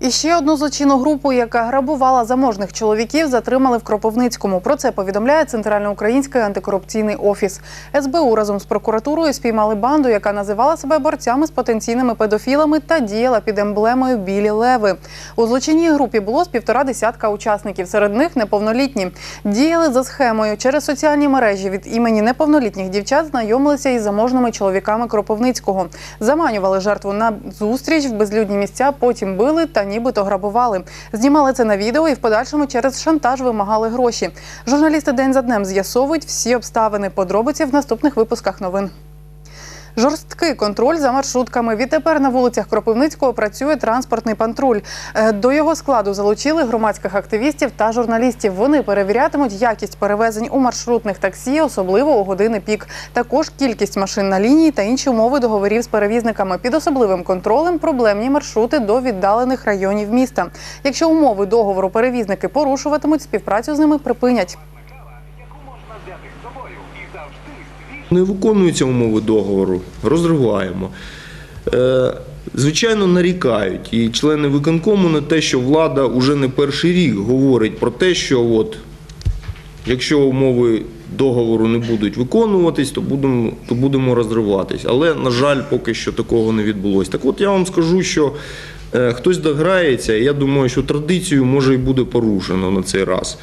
І ще одну злочинну групу, яка грабувала заможних чоловіків, затримали в Кропивницькому. Про це повідомляє Центральноукраїнський антикорупційний офіс. СБУ разом з прокуратурою спіймали банду, яка називала себе борцями з потенційними педофілами та діяла під емблемою Білі Леви. У злочинній групі було з півтора десятка учасників. Серед них неповнолітні. Діяли за схемою через соціальні мережі від імені неповнолітніх дівчат знайомилися із заможними чоловіками Кропивницького. Заманювали жертву на зустріч в безлюдні місця, потім били та нібито грабували. Знімали це на відео і в подальшому через шантаж вимагали гроші. Журналісти день за днем з'ясовують всі обставини. Подробиці в наступних випусках новин. Жорсткий контроль за маршрутками. Відтепер на вулицях Кропивницького працює транспортний патруль. Е, До його складу залучили громадських активістів та журналістів. Вони перевірятимуть якість перевезень у маршрутних таксі, особливо у години пік. Також кількість машин на лінії та інші умови договорів з перевізниками. Під особливим контролем проблемні маршрути до віддалених районів міста. Якщо умови договору перевізники порушуватимуть, співпрацю з ними припинять. Не виконуються умови договору, розриваємо. Е, Звичайно, нарікають і члени виконкому на те, що влада уже не перший рік говорить про те, що от, якщо умови договору не будуть виконуватись, то будемо, то будемо розриватись. Але, на жаль, поки що такого не відбулося. Так от я вам скажу, що е, хтось дограється, і я думаю, що традицію може і буде порушено на цей раз.